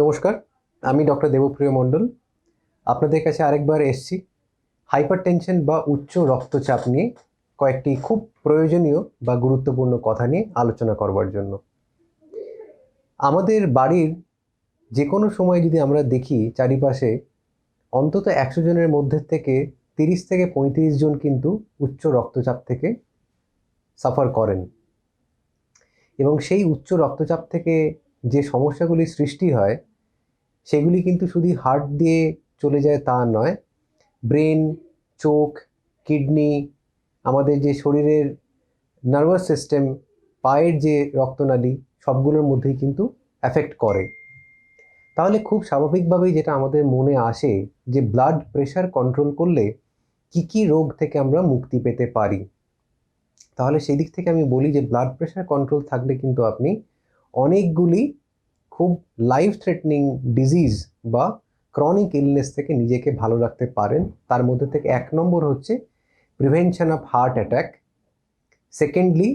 নমস্কার, আমি ডক্টর দেবপ্রিয় মণ্ডল। আপনাদের কাছে আরেকবার এসছি। হাইপার টেনশন বা উচ্চ রক্তচাপ নিয়ে কয়েকটি খুব প্রয়োজনীয় বা গুরুত্বপূর্ণ কথা নিয়ে আলোচনা করবার জন্য। আমাদের বাড়ির যে কোনো সময় যদি আমরা দেখি, চারিপাশে অন্তত একশো জনের মধ্যে থেকে তিরিশ থেকে পঁয়ত্রিশ জন কিন্তু উচ্চ রক্তচাপ থেকে সাফার করেন। এবং সেই উচ্চ রক্তচাপ থেকে যে সমস্যাগুলি সৃষ্টি হয় সেগুলি কিন্তু শুধু হার্ট দিয়ে চলে যায় তা নয়। ব্রেন, চোখ, কিডনি, আমাদের যে শরীরের নার্ভাস সিস্টেম, পায়ের যে রক্তনালী, সবগুলোর মধ্যেই কিন্তু অ্যাফেক্ট করে। তাহলে খুব স্বাভাবিকভাবেই যেটা আমাদের মনে আসে যে ব্লাড প্রেশার কন্ট্রোল করলে কি কি রোগ থেকে আমরা মুক্তি পেতে পারি? তাহলে সেই দিক থেকে আমি বলি যে ব্লাড প্রেশার কন্ট্রোল থাকলে কিন্তু আপনি অনেকগুলি খুব লাইফ থ্রেটনিং ডিজিজ বা ক্রনিক ইলনেস থেকে নিজেকে ভালো রাখতে পারেন। তার মধ্যে থেকে এক নম্বর হচ্ছে prevention of heart attack secondly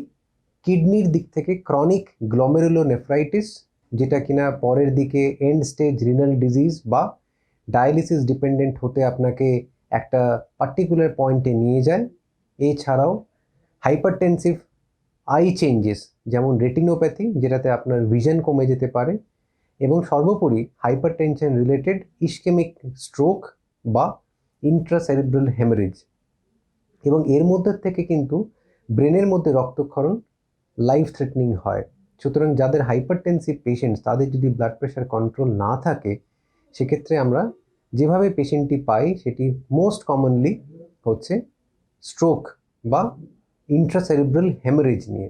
কিডনির দিক থেকে ক্রনিক গ্লোমেরুলো নেফ্রাইটিস যেটা কিনা পরের দিকে এন্ড স্টেজ রিনাল ডিজিজ বা ডায়ালিসিস ডিপেন্ডেন্ট হতে আপনাকে একটা পার্টিকুলার পয়েন্টে নিয়ে যায়। এছাড়াও হাইপারটেনসিভ আই চেঞ্জেস যেমন রেটিনোপ্যাথি যেটাতে আপনার ভিশন কমে যেতে পারে। এবং সর্বোপরি হাইপারটেনশন রিলেটেড ইস্কেমিক স্ট্রোক বা ইন্ট্রাসেরিব্রাল হেমারেজ এবং এর মধ্যে থেকে কিন্তু ব্রেনের মধ্যে রক্তক্ষরণ লাইফ থ্রেটনিং হয়। সুতরাং যাদের হাইপারটেনসিভ পেশেন্টস তাদের যদি ব্লাড প্রেশার কন্ট্রোল না থাকে, সেক্ষেত্রে আমরা যেভাবে পেশেন্টটি পাই, সেটি মোস্ট কমনলি হচ্ছে স্ট্রোক বা ইন্ট্রাসেরিব্রাল হেমারেজ নিয়ে।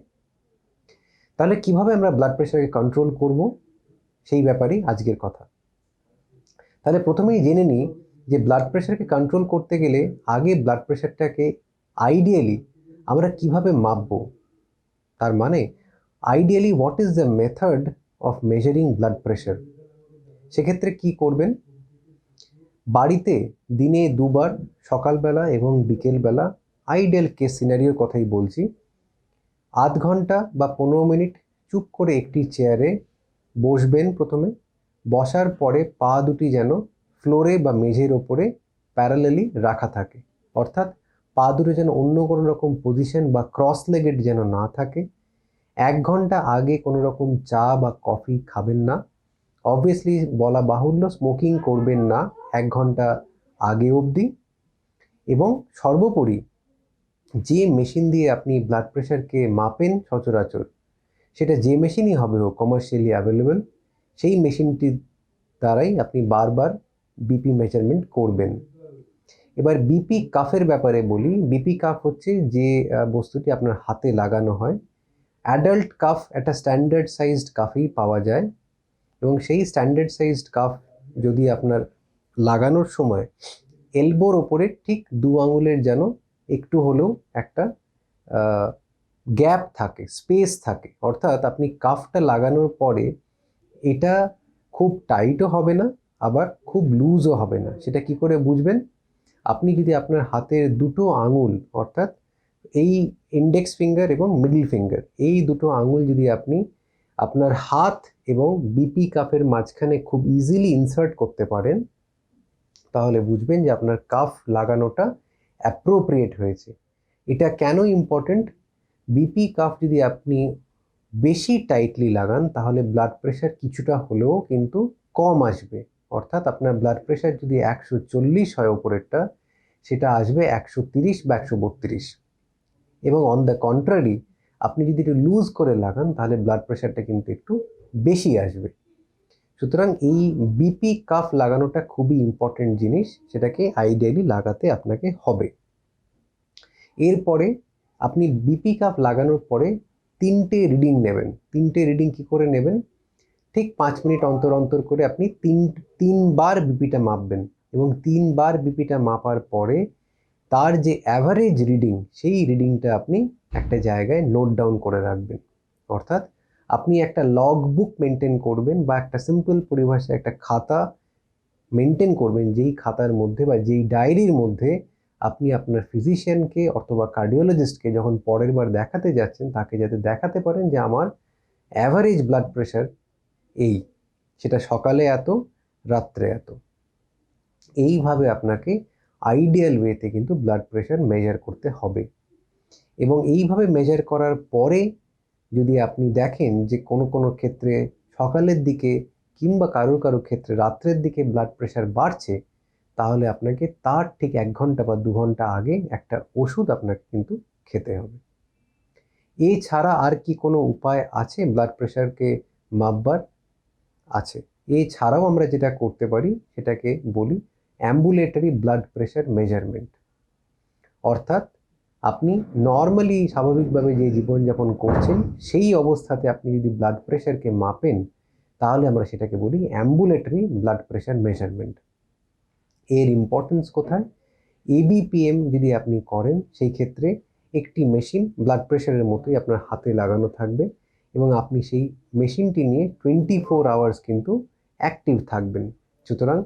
তাহলে কীভাবে আমরা ব্লাড প্রেশারকে কন্ট্রোল করব? সেই ব্যাপারেই আজকের কথা। তাহলে প্রথমেই জেনে নিই যে ব্লাড প্রেশারকে কন্ট্রোল করতে গেলে আগে ব্লাড প্রেশারটাকে আইডিয়ালি আমরা কীভাবে মাপবো? তার মানে ideally what is the method of measuring blood pressure সেক্ষেত্রে কি করবেন? বাড়িতে দিনে দুবার, সকালবেলা এবং বিকেলবেলা আইডিয়াল কেস সিনারিওর কথাই বলছি। আধ ঘণ্টা বা পনেরো মিনিট চুপ করে একটি চেয়ারে বসবেন প্রথমে, বসার পরে পা দুটি যেন ফ্লোরে বা মেঝের ওপরে প্যারালেলি রাখা থাকে। অর্থাৎ পা দুটো যেন অন্য কোনো রকম পজিশন বা ক্রস লেগেড যেন না থাকে। এক ঘণ্টা আগে কোনো রকম চা বা কফি খাবেন না। অবভিয়াসলি বলা বাহুল্য স্মোকিং করবেন না এক ঘণ্টা আগে অবধি। এবং সর্বোপরি যে মেশিন দিয়ে আপনি ব্লাড প্রেশারকে মাপেন সচরাচর সেটা যে মেশিনই হবে হোক কমার্শিয়ালি অ্যাভেলেবেল সেই মেশিনটির দ্বারাই আপনি বারবার বিপি মেজারমেন্ট করবেন। এবার বিপি কাফের ব্যাপারে বলি বিপি কাফ হচ্ছে যে বস্তুটি আপনার হাতে লাগানো হয়। অ্যাডাল্ট কাফ একটা স্ট্যান্ডার্ড সাইজড কাফেই পাওয়া যায় এবং সেই স্ট্যান্ডার্ড সাইজড কাফ যদি আপনার লাগানোর সময় এলবোর ওপরে ঠিক দু আঙুলের যেন একটু হলেও একটা গ্যাপ থাকে, স্পেস থাকে। অর্থাৎ আপনি কাফটা লাগানোর পরে এটা খুব টাইটও হবে না, আবার খুব লুজও হবে না। সেটা কি করে বুঝবেন? আপনি যদি আপনার হাতের দুটো আঙুল, অর্থাৎ এই ইন্ডেক্স ফিঙ্গার এবং মিডল ফিঙ্গার এই দুটো আঙুল যদি আপনি আপনার হাত এবং বিপি কাফের মাঝখানে খুব ইজিলি ইনসার্ট করতে পারেন, তাহলে বুঝবেন যে আপনার কাফ লাগানোটা অ্যাপ্রোপ্রিয়েট হয়েছে। এটা কেন ইম্পর্ট্যান্ট বিপি কাফ যদি আপনি বেশি টাইটলি লাগান, তাহলে ব্লাড প্রেশার কিছুটা হলেও কিন্তু কম আসবে। অর্থাৎ আপনার ব্লাড প্রেশার যদি একশো চল্লিশ হয় ওপরেরটা, সেটা আসবে একশো তিরিশ বা একশো বত্রিশ। এবং অন দ্য কন্ট্রারি আপনি যদি একটু লুজ করে লাগান, তাহলে ব্লাড প্রেশারটা কিন্তু একটু বেশি আসবে। সুতরাং এই বিপি কাফ লাগানোটা খুবই ইম্পর্টেন্ট জিনিস, সেটাকে আইডিয়ালি লাগাতে আপনাকে হবে। এরপরে আপনি বিপি কাপ লাগানোর পরে তিনটে রিডিং নেবেন। তিনটে রিডিং কি করে নেবেন? ঠিক পাঁচ মিনিট অন্তর অন্তর করে আপনি তিন, তিনবার বিপিটা মাপবেন এবং তিনবার বিপিটা মাপার পরে তার যে অ্যাভারেজ রিডিং সেই রিডিংটা আপনি একটা জায়গায় নোট ডাউন করে রাখবেন। অর্থাৎ আপনি একটা লগ বুক মেনটেন করবেন বা একটা সিম্পল পরিভাষায় একটা খাতা মেনটেন করবেন যেই খাতার মধ্যে বা যেই ডায়েরির মধ্যে আপনি আপনার ফিজিশিয়ানকে অথবা কার্ডিওলজিস্টকে যখন পরের বার দেখাতে যাচ্ছেন, তাকে যাতে দেখাতে পারেন যে আমার অ্যাভারেজ ব্লাড প্রেশার এই, সেটা সকালে এত, রাত্রে এত। এইভাবে আপনাকে আইডিয়াল ওয়েতে কিন্তু ব্লাড প্রেশার মেজার করতে হবে। এবং এইভাবে মেজার করার পরে যদি আপনি দেখেন যে কোনো কোনো ক্ষেত্রে সকালের দিকে কিংবা কারোর কারোর ক্ষেত্রে রাত্রের দিকে ব্লাড প্রেশার বাড়ছে তাহলে আপনাকে তার ঠিক এক ঘণ্টা বা দু ঘণ্টা আগে একটা ওষুধ আপনাকে কিন্তু খেতে হবে। এছাড়া আর কি কোনো উপায় আছে? ব্লাড প্রেশারকে মাপবার আছে। এছাড়াও আমরা যেটা করতে পারি, সেটাকে বলি অ্যাম্বুলেটরি ব্লাড প্রেশার মেজারমেন্ট অর্থাৎ আপনি নর্মালি স্বাভাবিকভাবে যে জীবনযাপন করছেন, সেই অবস্থাতে আপনি যদি ব্লাড প্রেশারকে মাপেন, তাহলে আমরা সেটাকে বলি অ্যাম্বুলেটরি ব্লাড প্রেশার মেজারমেন্ট এর ইম্পর্টেন্স কোথায়? এবিপিএম যদি আপনি করেন, সেই ক্ষেত্রে একটি মেশিন ব্লাড প্রেশারের মতোই আপনার হাতে লাগানো থাকবে এবং আপনি সেই মেশিনটি নিয়ে টোয়েন্টি ফোর আওয়ার্স কিন্তু অ্যাক্টিভ থাকবেন। সুতরাং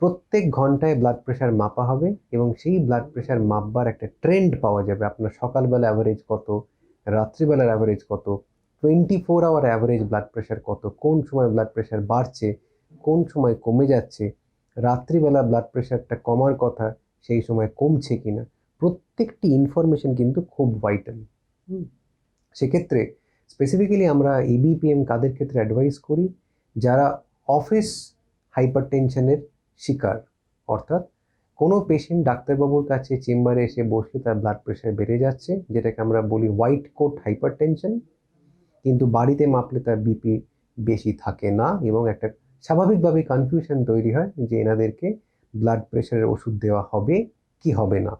প্রত্যেক ঘন্টায় ব্লাড প্রেশার মাপা হবে এবং সেই ব্লাড প্রেশার মাপবার একটা ট্রেন্ড পাওয়া যাবে। আপনার সকালবেলা অ্যাভারেজ কত, রাত্রিবেলার অ্যাভারেজ কত twenty four hour average blood pressure কত, কোন সময় ব্লাড প্রেশার বাড়ছে, কোন সময় কমে যাচ্ছে রাত্রিবেলা ব্লাড প্রেশারটা কমার কথা সেই সময় কমছে কিনা, প্রত্যেকটি ইনফরমেশন কিন্তু খুব ভাইটাল সেক্ষেত্রে স্পেসিফিক্যালি আমরা এবিপিএম কাদের ক্ষেত্রে অ্যাডভাইস করি? যারা অফিস হাইপার টেনশনের শিকার, অর্থাৎ কোনো পেশেন্ট ডাক্তারবাবুর কাছে চেম্বারে এসে বসলে তার ব্লাড প্রেশার বেড়ে যাচ্ছে, যেটাকে আমরা বলি হোয়াইট কোট হাইপার টেনশন কিন্তু বাড়িতে মাপলে তার বিপি বেশি থাকে না এবং একটা স্বাভাবিকভাবে কনফিউশন তৈরি হয় যে এনাদেরকে ব্লাড প্রেশারের ওষুধ দেওয়া হবে কি হবে না।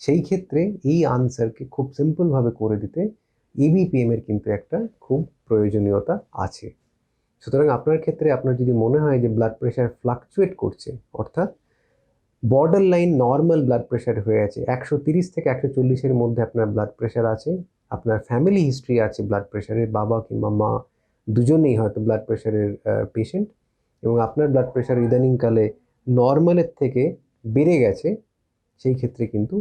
সেই ক্ষেত্রে এই আনসারকে খুব সিম্পলভাবে করে দিতে এবিপিএম এর কিন্তু একটা খুব প্রয়োজনীয়তা আছে। সুতরাং আপনার ক্ষেত্রে আপনার যদি মনে হয় যে ব্লাড প্রেশার ফ্লাকচুয়েট করছে, অর্থাৎ borderline normal blood pressure হয়ে আছে, একশো তিরিশ থেকে একশো চল্লিশের মধ্যে আপনার ব্লাড প্রেশার আছে, আপনার ফ্যামিলি হিস্ট্রি আছে ব্লাড প্রেশারের বাবা কিংবা মা দুজনেই হয়তো ব্লাড প্রেশারের পেশেন্ট এবং আপনার ব্লাড প্রেশার ইদানিংকালে নর্মালের থেকে বেড়ে গেছে, সেই ক্ষেত্রে কিন্তু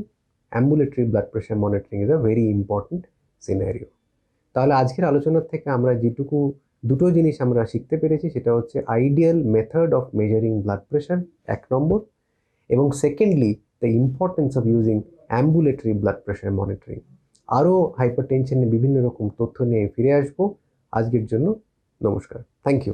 ambulatory blood pressure monitoring is a very important scenario তাহলে আজকের আলোচনার থেকে আমরা যেটুকু, দুটো জিনিস আমরা শিখতে পেরেছি, সেটা হচ্ছে ideal method of measuring blood pressure এক নম্বর, এবং secondly the importance of using ambulatory blood pressure monitoring আরও হাইপার টেনশনের বিভিন্ন রকম তথ্য নিয়ে ফিরে আসব। আজকের জন্য নমস্কার। Thank you